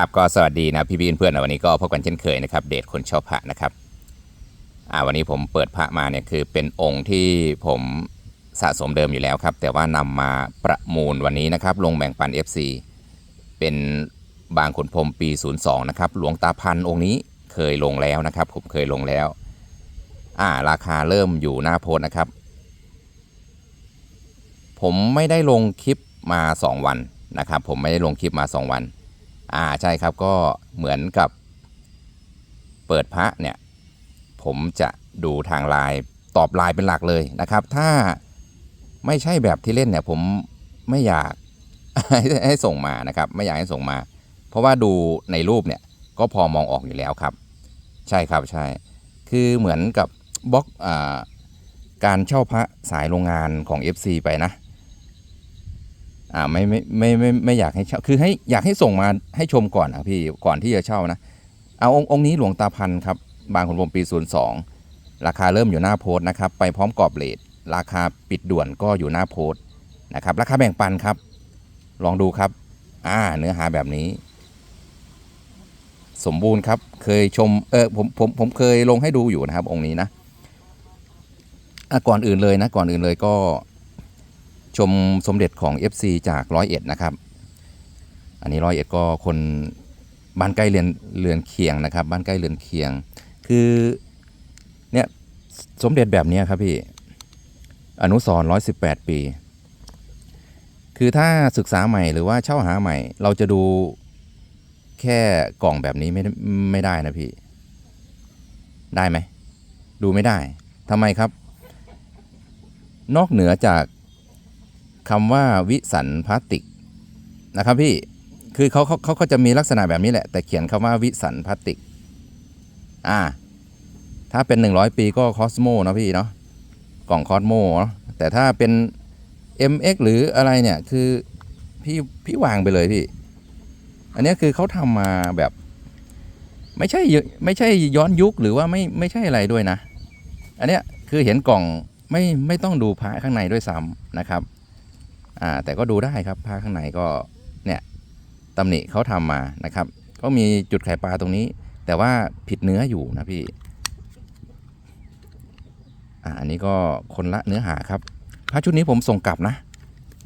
ครับก็สวัสดีนะพี่พี่เพื่อนๆนะวันนี้ก็พบกันเช่นเคยนะครับ เดทคนชอบพระนะครับอ่าวันนี้ผมเปิดพระมาเนี่ยคือเป็นองค์ที่ผมสะสมเดิมอยู่แล้วครับ แต่ว่านำมาประมูลวันนี้นะครับ ลงแบ่งปัน FC เป็นบางขุนพรมปี 02 นะครับ หลวงตาพันองค์นี้เคยลงแล้วนะครับ ผมเคยลงแล้วอ่าราคาเริ่มอยู่หน้าโพสนะครับ ผมไม่ได้ลงคลิปมา 2 วันนะครับ ผมไม่ได้ลงคลิปมา 2 วัน อ่าใช่ครับก็เหมือนกับเปิดพระเนี่ย ผมจะดูทางไลน์ตอบไลน์เป็นหลักเลยนะครับ ถ้าไม่ใช่แบบที่เล่นเนี่ย ผมไม่อยากให้ให้ส่งมานะครับ ไม่อยากให้ส่งมา เพราะว่าดูในรูปเนี่ยก็พอมองออกอยู่แล้วครับ ใช่ครับใช่ คือเหมือนกับบล็อกอ่าการเช่าพระสายโรงงานของ FC ไปนะ อ่าไม่ไม่ไม่ไม่ไม่อยากให้เช่าคือให้อยากให้ส่งมาให้ชมก่อนนะพี่ก่อนที่จะเช่านะ เอาองค์องค์นี้หลวงตาพันครับ บางขุนพรมปี02 ราคาเริ่มอยู่หน้าโพสต์นะครับ ไปพร้อมกรอบเลทราคาปิดด่วนก็อยู่หน้าโพสต์นะครับ ราคาแบ่งปันครับ ลองดูครับ อ่า เนื้อหาแบบนี้ สมบูรณ์ครับ เคยชมเออผมผมผมเคยลงให้ดูอยู่นะครับ องค์นี้นะอะก่อนอื่นเลยนะ ก่อนอื่นเลยก็ ชมสมเด็จของ FC จากร้อยเอ็ดนะครับ อันนี้ร้อยเอ็ดก็คนบ้านใกล้เรือนเรือนเคียงนะครับ บ้านใกล้เรือนเคียง คือเนี่ยสมเด็จแบบนี้ครับพี่อนุสรร้อยสิบแปดปี คือถ้าศึกษาใหม่หรือว่าเช่าหาใหม่ เราจะดูแค่กล่องแบบนี้ไม่ไม่ได้นะพี่ ได้ไหม ดูไม่ได้ทำไมครับ นอกเหนือจาก คำว่าวิสันพลาสติกนะครับพี่คือเขาเขาเขาจะมีลักษณะแบบนี้แหละ แต่เขียนคำว่าวิสันพลาสติก อ่า ถ้าเป็น 100 ปีก็คอสโมนะพี่เนาะกล่องคอสโมเนาะแต่ถ้าเป็น MX หรืออะไรเนี่ยคือพี่พี่วางไปเลยพี่ อันนี้คือเขาทำมาแบบ ไม่ใช่ไม่ใช่ย้อนยุคหรือว่าไม่ไม่ใช่อะไรด้วยนะ อันนี้คือเห็นกล่องไม่ไม่ต้องดูพระข้างในด้วยซ้ำนะครับ อ่าแต่ก็ดูได้ครับผ้าข้างในก็เนี่ยตำหนิเขาทำมานะครับ ก็มีจุดไข่ปลาตรงนี้ แต่ว่าผิดเนื้ออยู่นะพี่อ่าอันนี้ก็คนละเนื้อหาครับผ้าชุดนี้ผมส่งกลับนะ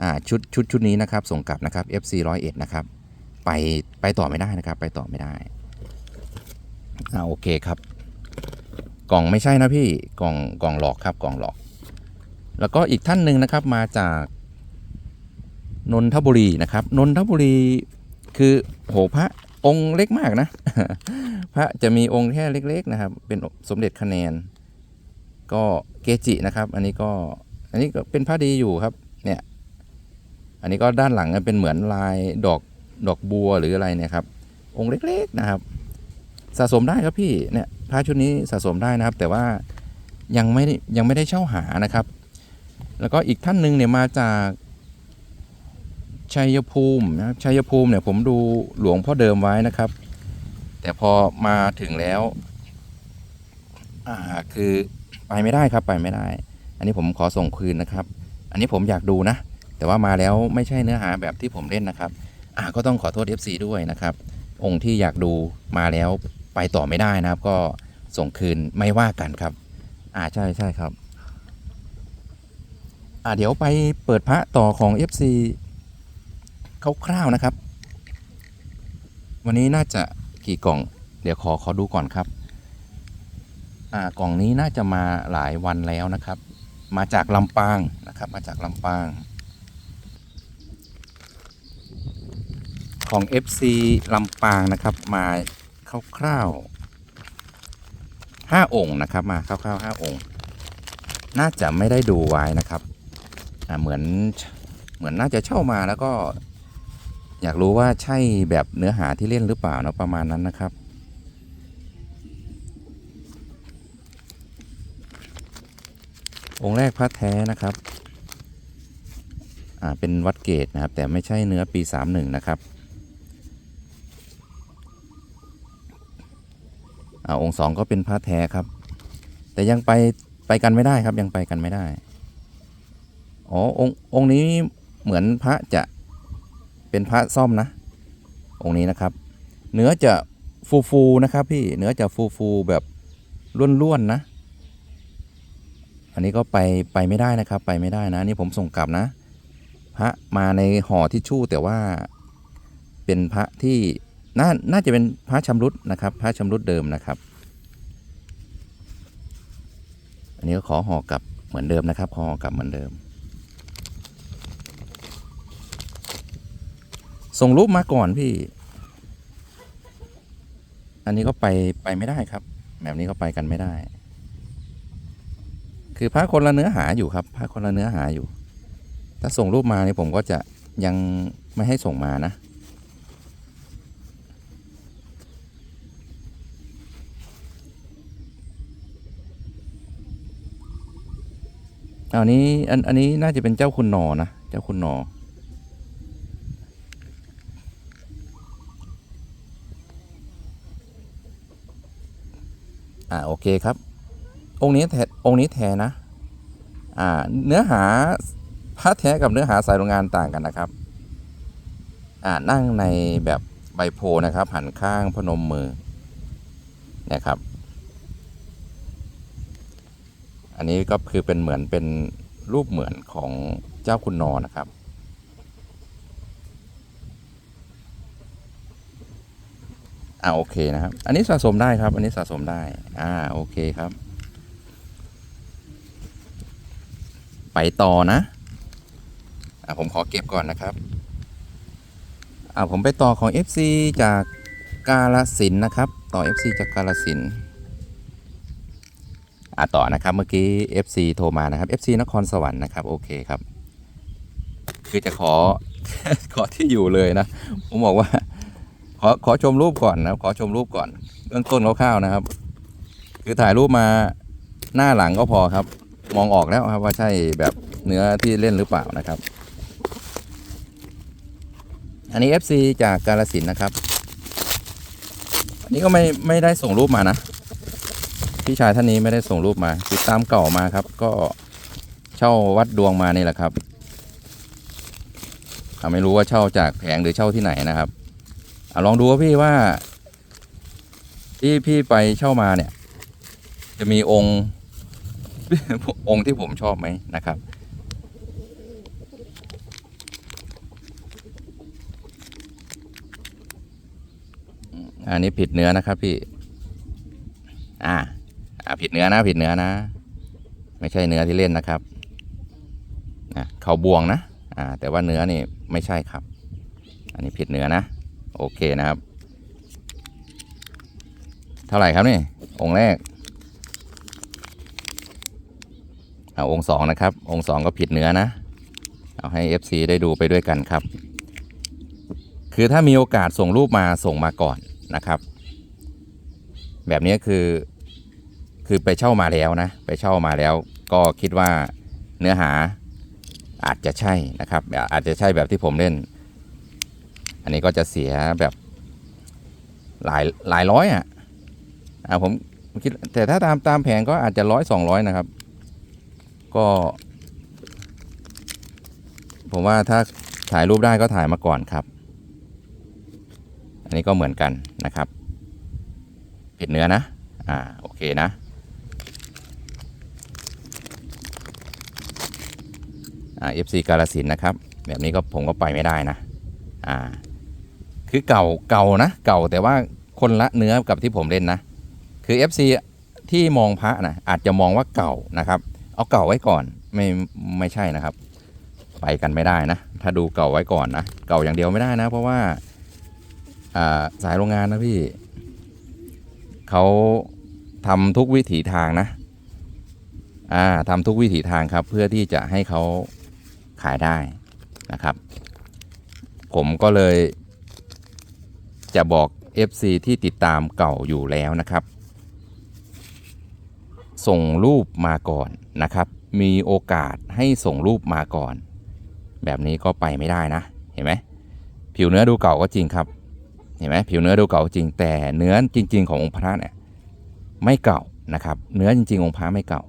อ่าชุดชุดชุดนี้นะครับ ส่งกลับนะครับ FC 101นะครับ ไปไปต่อไม่ได้นะครับ ไปต่อไม่ได้อ่าโอเคครับ กล่องไม่ใช่นะพี่กล่องกล่องหลอกครับกล่องหลอก แล้วก็อีกท่านหนึ่งนะครับมาจาก นนทบุรีนะครับนนทบุรีคือโหพระองค์เล็กมากนะ พระจะมีองค์แค่เล็ก ๆนะครับ เป็นสมเด็จคะแนน ก็เกจินะครับ อันนี้ก็อันนี้ก็เป็นพระดีอยู่ครับเนี่ยอันนี้ก็ด้านหลังเป็นเหมือนลายดอกดอกบัวหรืออะไรเนี่ยครับ องค์เล็กๆนะครับ สะสมได้ครับพี่เนี่ยพระชุดนี้สะสมได้นะครับ แต่ว่ายังไม่ยังไม่ได้เช่าหานะครับ แล้วก็อีกท่านหนึ่งเนี่ยมาจาก ชัยภูมินะครับชัยภูมิเนี่ยผมดูหลวงพ่อเดิมไว้นะครับ แต่พอมาถึงแล้ว อ่าคือไปไม่ได้ครับไปไม่ได้ อันนี้ผมขอส่งคืนนะครับ อันนี้ผมอยากดูนะ แต่ว่ามาแล้วไม่ใช่เนื้อหาแบบที่ผมเล่นนะครับ อ่าก็ต้องขอโทษ FC ด้วยนะครับ องค์ที่อยากดูมาแล้วไปต่อไม่ได้นะครับ ก็ส่งคืนไม่ว่ากันครับ อ่าใช่ใช่ครับ อ่าเดี๋ยวไปเปิดพระต่อของ FC คร่าวๆนะครับ วันนี้น่าจะกี่กล่อง เดี๋ยวขอขอดูก่อนครับ อ่ากล่องนี้น่าจะมาหลายวันแล้วนะครับ มาจากลำปางนะครับ มาจากลำปาง ของ FC ลำปางนะครับมาคร่าวๆห้าองค์นะครับมาคร่าวๆห้าองค์ น่าจะไม่ได้ดูไว้นะครับ เหมือนเหมือนน่าจะเช่ามาแล้วก็ อยากรู้ว่าใช่แบบเนื้อหาที่เล่นหรือเปล่าเนอะประมาณนั้นนะครับ องค์แรกพระแท้นะครับ่าเป็นวัดเกตนะครับ แต่ไม่ใช่เนื้อปี 31 นะครับอ่าองค์สองก็เป็นพระแท้ครับ แต่ยังไปไปกันไม่ได้ครับยังไปกันไม่ได้ อ๋อองค์องค์นี้เหมือนพระจะ เป็นพระซ่อมนะ องค์นี้นะครับ เนื้อจะฟูๆนะครับพี่เนื้อจะฟูๆแบบล้วนๆนะ อันนี้ก็ไปไปไม่ได้นะครับ ไปไม่ได้นะนี่ผมส่งกลับนะ พระมาในห่อทิชชู่แต่ว่าเป็นพระที่น่าน่าจะเป็นพระชำรุดนะครับ พระชำรุดเดิมนะครับ อันนี้ก็ขอห่อกลับเหมือนเดิมนะครับขอห่อกลับเหมือนเดิม ส่งรูปมาก่อนพี่ อันนี้ก็ไปไปไม่ได้ครับ แบบนี้ก็ไปกันไม่ได้ คือพระคนละเนื้อหาอยู่ครับพระคนละเนื้อหาอยู่ ถ้าส่งรูปมาเนี่ยผมก็จะยังไม่ให้ส่งมานะ อันนี้อันอันนี้น่าจะเป็นเจ้าคุณนอนะ เจ้าคุณนอ อ่าโอเคครับ องค์นี้แท้องค์นี้แท้นะ อ่าเนื้อหาพระแท้กับเนื้อหาสายโรงงานต่างกันนะครับ อ่านั่งในแบบใบโพนะครับหันข้างพนมมือนะครับ อันนี้ก็คือเป็นเหมือนเป็นรูปเหมือนของเจ้าคุณนอนะครับ อ่าโอเคนะครับ อันนี้สะสมได้ครับ อันนี้สะสมได้ อ่าโอเคครับ ไปต่อนะ อ่าผมขอเก็บก่อนนะครับ อ่าผมไปต่อของ FC จากกาลสินนะครับ ต่อ FC จากกาลสินอ่าต่อนะครับเมื่อกี้ FC โทรมานะครับ FC นครสวรรค์นะครับโอเคครับ คือจะขอขอที่อยู่เลยนะ ผมบอกว่า อขอชมรูปก่อนนะครับ ขอชมรูปก่อน เบื้องต้นคร่าวๆนะครับ คือถ่ายรูปมาหน้าหลังก็พอครับ มองออกแล้วครับว่าใช่แบบเนื้อที่เล่นหรือเปล่านะครับ อันนี้ FC จากกาลสินนะครับ อันนี้ก็ไม่ไม่ได้ส่งรูปมานะพี่ชายท่านนี้ไม่ได้ส่งรูปมา ติดตามเก่ามาครับ ก็เช่าวัดดวงมานี่แหละครับไม่รู้ว่าเช่าจากแผงหรือเช่าที่ไหนนะครับ อลองดูว่าพี่ว่า ที่พี่ไปเช่ามาเนี่ย จะมีองค์องค์ที่ผมชอบไหมนะครับ อันนี้ผิดเนื้อนะครับพี่ อ่า อ่าผิดเนื้อนะ ผิดเนื้อนะ ไม่ใช่เนื้อที่เล่นนะครับนะเขาบวงนะ อ่า แต่ว่าเนื้อนี่ไม่ใช่ครับ อันนี้ผิดเนื้อนะ โอเคนะครับ เท่าไหร่ครับนี่ องค์แรกเอาองค์สองนะครับ องค์สองก็ผิดเนื้อนะ เอาให้ FC ได้ดูไปด้วยกันครับ คือถ้ามีโอกาสส่งรูปมาส่งมาก่อนนะครับ แบบนี้คือคือไปเช่ามาแล้วนะ ไปเช่ามาแล้วก็คิดว่าเนื้อหาอาจจะใช่นะครับ อาจจะใช่แบบที่ผมเล่น อันนี้ก็จะเสียแบบหลายหลายร้อยอะอ่าผมคิดแต่ถ้าตามตามแผงก็อาจจะร้อยสองร้อยนะครับ ก็ ผมว่าถ้าถ่ายรูปได้ก็ถ่ายมาก่อนครับ อันนี้ก็เหมือนกันนะครับผิดเนื้อนะ อ่า โอเคนะ อ่า FC กาลสินนะครับ แบบนี้ก็ผมก็ไปไม่ได้นะ อ่า คือเก่าเก่านะ เก่าแต่ว่าคนละเนื้อกับที่ผมเล่นนะ คือ FC ที่มองพระนะอาจจะมองว่าเก่านะครับ เอาเก่าไว้ก่อนไม่ไม่ใช่นะครับ ไปกันไม่ได้นะ ถ้าดูเก่าไว้ก่อนนะ เก่าอย่างเดียวไม่ได้นะ เพราะว่าสายโรงงานนะพี่เขาทำทุกวิถีทางนะอ่าทำทุกวิถีทางครับ เพื่อที่จะให้เขาขายได้นะครับ ผมก็เลย จะบอก FC ที่ติดตามเก่าอยู่แล้วนะครับ ส่งรูปมาก่อนนะครับ มีโอกาสให้ส่งรูปมาก่อน แบบนี้ก็ไปไม่ได้นะ เห็นไหมผิวเนื้อดูเก่าก็จริงครับ เห็นไหมผิวเนื้อดูเก่าจริงแต่เนื้อจริง ๆ ขององค์พระเนี่ยไม่เก่านะครับ เนื้อจริง ๆ องค์พระไม่เก่า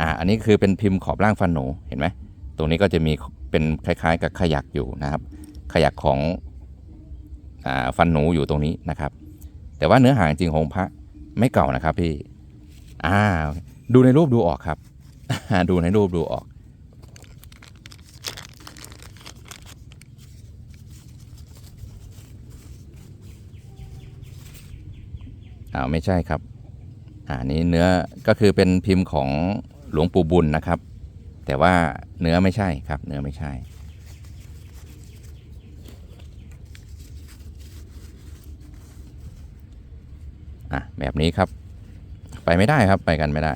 อ่าอันนี้คือเป็นพิมพ์ขอบล่างฟันหนูเห็นไหมตรงนี้ก็จะมีเป็นคล้าย ๆ กับขยักอยู่นะครับ ขยักของ ฟันหนูอยู่ตรงนี้นะครับ แต่ว่าเนื้อหาจริงของพระไม่เก่านะครับพี่อ่าดูในรูปดูออกครับ ดูในรูปดูออก อ่าไม่ใช่ครับอ่านี้เนื้อก็คือเป็นพิมพ์ของหลวงปู่บุญนะครับ แต่ว่าเนื้อไม่ใช่ครับ เนื้อไม่ใช่ อะแบบนี้ครับ ไปไม่ได้ครับไปกันไม่ได้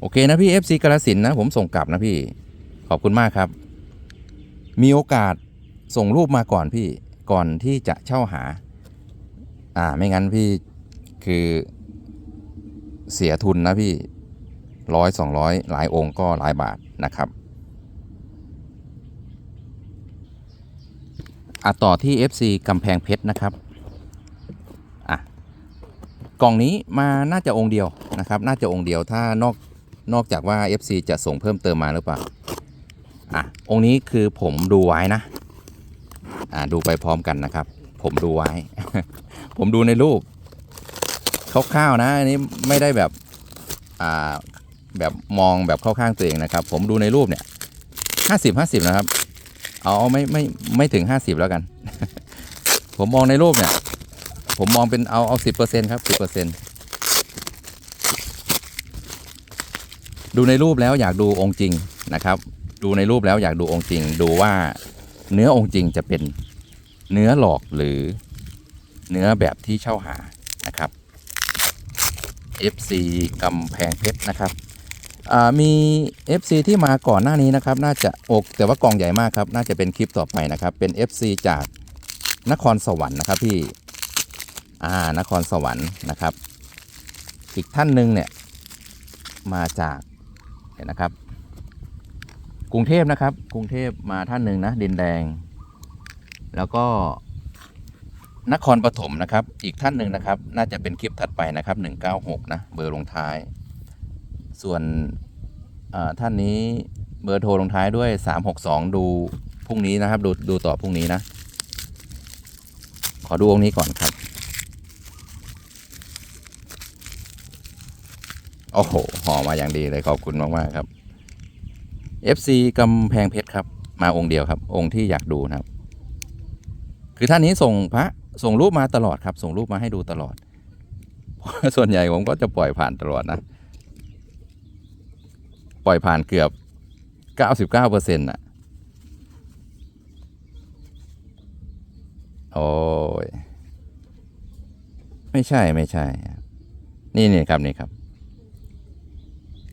โอเคนะพี่ FC กาลสินนะผมส่งกลับนะพี่ ขอบคุณมากครับ มีโอกาสส่งรูปมาก่อนพี่ก่อนที่จะเช่าหา อ่าไม่งั้นพี่คือเสียทุนนะพี่ร้อยสองร้อยหลายองค์ก็หลายบาทนะครับอะต่อที่ FC กำแพงเพชรนะครับ กล่องนี้มาน่าจะองค์เดียวนะครับ น่าจะองค์เดียวถ้านอกนอกจากว่า FC จะส่งเพิ่มเติมมาหรือเปล่า อะ องค์นี้คือผมดูไว้นะ อ่าดูไปพร้อมกันนะครับ ผมดูไว้ ผมดูในรูปคร่าวๆนะ อันนี้ไม่ได้แบบ อ่า แบบมองแบบเข้าข้างตัวเองนะครับ ผมดูในรูปเนี่ยห้าสิบห้าสิบนะครับ เอาเอาไม่ไม่ไม่ถึงห้าสิบแล้วกัน ผมมองในรูปเนี่ย ผมมองเป็นเอาเอาสิบเปอร์เซ็นครับสิบเปอร์เซ็นดูในรูปแล้วอยากดูองค์จริงนะครับ ดูในรูปแล้วอยากดูองค์จริง ดูว่าเนื้อองค์จริงจะเป็นเนื้อหลอกหรือเนื้อแบบที่เช่าหานะครับ FC กำแพงเพชรนะครับมี FC ที่มาก่อนหน้านี้นะครับ น่าจะอกแต่ว่ากองใหญ่มากครับ น่าจะเป็นคลิปต่อไปนะครับ เป็น FC จากนครสวรรค์นะครับพี่ อ่านครสวรรค์นะครับ อีกท่านหนึ่งเนี่ยมาจากเห็นนะครับ กรุงเทพนะครับ กรุงเทพมาท่านหนึ่งนะดินแดง แล้วก็นครปฐมนะครับ อีกท่านหนึ่งนะครับ น่าจะเป็นคลิปถัดไปนะครับ 196 นะ เบอร์ลงท้าย ส่วนท่านนี้เบอร์โทรลงท้ายด้วย 362 ดูพรุ่งนี้นะครับ ดูดูต่อพรุ่งนี้นะ ขอดูองค์นี้ก่อนครับ โอ้โหห่อมาอย่างดีเลยขอบคุณมากๆครับ FC กำแพงเพชรครับ มาองค์เดียวครับ องค์ที่อยากดูนะครับ คือท่านนี้ส่งพระส่งรูปมาตลอดครับ ส่งรูปมาให้ดูตลอด ส่วนใหญ่ผมก็จะปล่อยผ่านตลอดนะ ปล่อยผ่านเกือบ99เปอร์เซ็นต์่ะโอ้ย ไม่ใช่ไม่ใช่ นี่นี่ครับนี่ครับ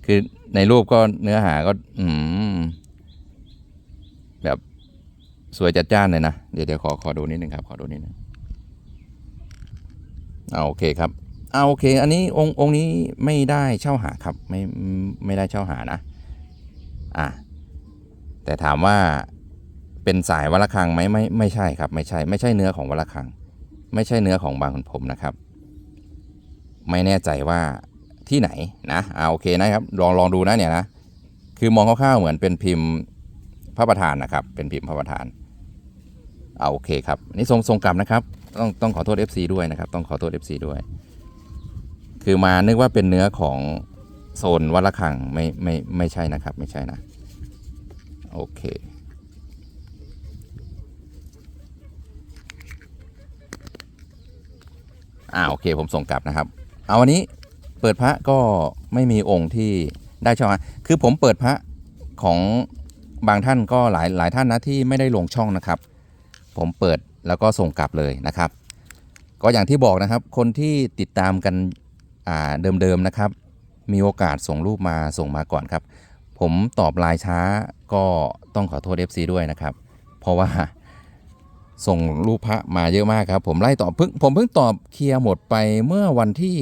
คือในรูปก็เนื้อหาก็ อืม แบบสวยจัดจ้านเลยนะ เดี๋ยวเดี๋ยวขอขอดูนิดนึงครับ ขอดูนิดนึงเอาโอเคครับเอาโอเค อันนี้องค์องค์นี้ไม่ได้เช่าหาครับ ไม่ไม่ได้เช่าหานะ อะแต่ถามว่าเป็นสายวัลคังไหมไม่ไม่ใช่ครับ ไม่ใช่ ไม่ใช่เนื้อของวัลคัง ไม่ใช่เนื้อของบางคนผมนะครับ ไม่แน่ใจว่า ที่ไหนนะอ่าโอเคนะครับลองลองดูนะเนี่ยนะคือมองคร่าวๆเหมือนเป็นพิมพ์พระประธานนะครับ เป็นพิมพ์พระประธานเอาโอเคครับนนี่ทรงทรงกลับนะครับ ต้องต้องขอโทษ FC ด้วยนะครับ ต้องขอโทษ FC ด้วย คือมานึกว่าเป็นเนื้อของโซนวัดละคังไม่ไม่ไม่ใช่นะครับ ไม่ใช่นะโอเคอ่าโอเคผมส่งกลับนะครับ เอาวันนี้ เปิดพระก็ไม่มีองค์ที่ได้ช่องนะคือผมเปิดพระของบางท่านก็หลายหลายท่านนะที่ไม่ได้ลงช่องนะครับ ผมเปิดแล้วก็ส่งกลับเลยนะครับ ก็อย่างที่บอกนะครับ คนที่ติดตามกันเดิมๆนะครับ มีโอกาสส่งรูปมาส่งมาก่อนครับ ผมตอบลน์ช้าก็ต้องขอโทษ FC ด้วยนะครับ เพราะว่าส่งรูปพระมาเยอะมากครับ ผมไล่ตอบเพิ่งผมเพิ่งตอบเคลียร์หมดไปเมื่อวันที่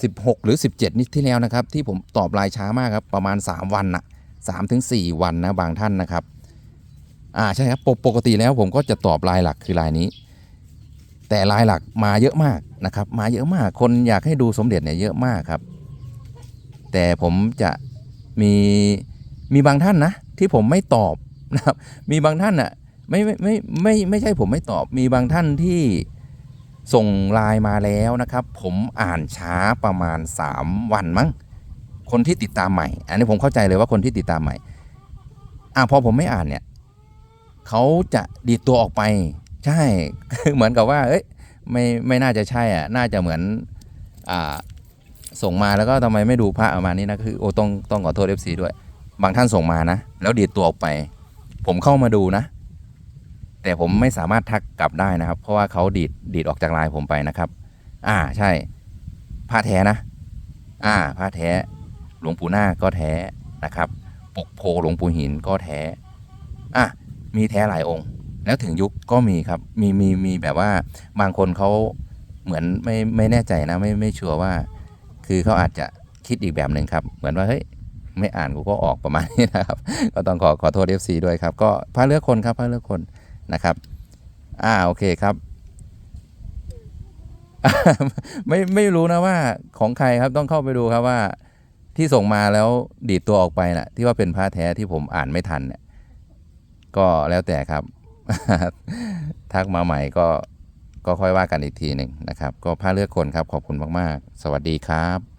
16 หรือ 17 นี่ที่แล้วนะครับ ที่ผมตอบลน์ช้ามากครับ ประมาณ 3 วันนะ3ถึง4วันนะบางท่านนะครับ อ่าใช่ครับปกปกติแล้วผมก็จะตอบลายหลักคือลายนี้ แต่ลายหลักมาเยอะมากนะครับ มาเยอะมากคนอยากให้ดูสมเด็จเนี่ยเยอะมากครับ แต่ผมจะมีมีบางท่านนะ ที่ผมไม่ตอบนะครับ มีบางท่านน่ะไม่ไม่ไม่ไม่ไม่ใช่ผมไม่ตอบมีบางท่านที่ ส่งไลน์มาแล้วนะครับ ผมอ่านช้าประมาณ 3 วันมั้งคนที่ติดตามใหม่ อันนี้ผมเข้าใจเลยว่าคนที่ติดตามใหม่อะพอผมไม่อ่านเนี่ยเขาจะดีดตัวออกไป ใช่เหมือนกับว่า เอ้ยไม่ไม่น่าจะใช่อะน่าจะเหมือนอ่าส่งมาแล้วก็ทำไมไม่ดูพระประมาณนี้นะคือโอ้ต้องต้องขอโทษเอฟซีด้วย บางท่านส่งมานะ แล้วดีดตัวออกไป ผมเข้ามาดูนะ แต่ผมไม่สามารถทักกลับได้นะครับ เพราะว่าเขาดีดดีดออกจากไลน์ผมไปนะครับ อ่าใช่ผ้าแท้นะ อ่าผ้าแท้ หลวงปู่หน้าก็แท้นะครับปกโพหลวงปู่หินก็แท้อะมีแท้หลายองค์ แล้วถึงยุคก็มีครับ มีมีมีแบบว่าบางคนเขาเหมือนไม่ไม่แน่ใจนะ ไม่ไม่ชัวร์ว่า คือเขาอาจจะคิดอีกแบบหนึ่งครับ เหมือนว่าเฮ้ยไม่อ่านกูก็ออกประมาณนี้นะครับ ก็ต้องขอขอโทษ FC ด้วยครับ ก็พระเลือกคนครับพระเลือกคน นะครับ อ่าโอเคครับ ไม่ไม่รู้นะว่าของใครครับต้องเข้าไปดูครับว่า ที่ส่งมาแล้วดีดตัวออกไปน่ะ ที่ว่าเป็นผ้าแท้ที่ผมอ่านไม่ทันเนี่ยก็แล้วแต่ครับ ทักมาใหม่ก็ก็ค่อยว่ากันอีกทีหนึ่งนะครับ ก็ผ้าเลือกคนครับ ขอบคุณมาก ๆ สวัสดีครับ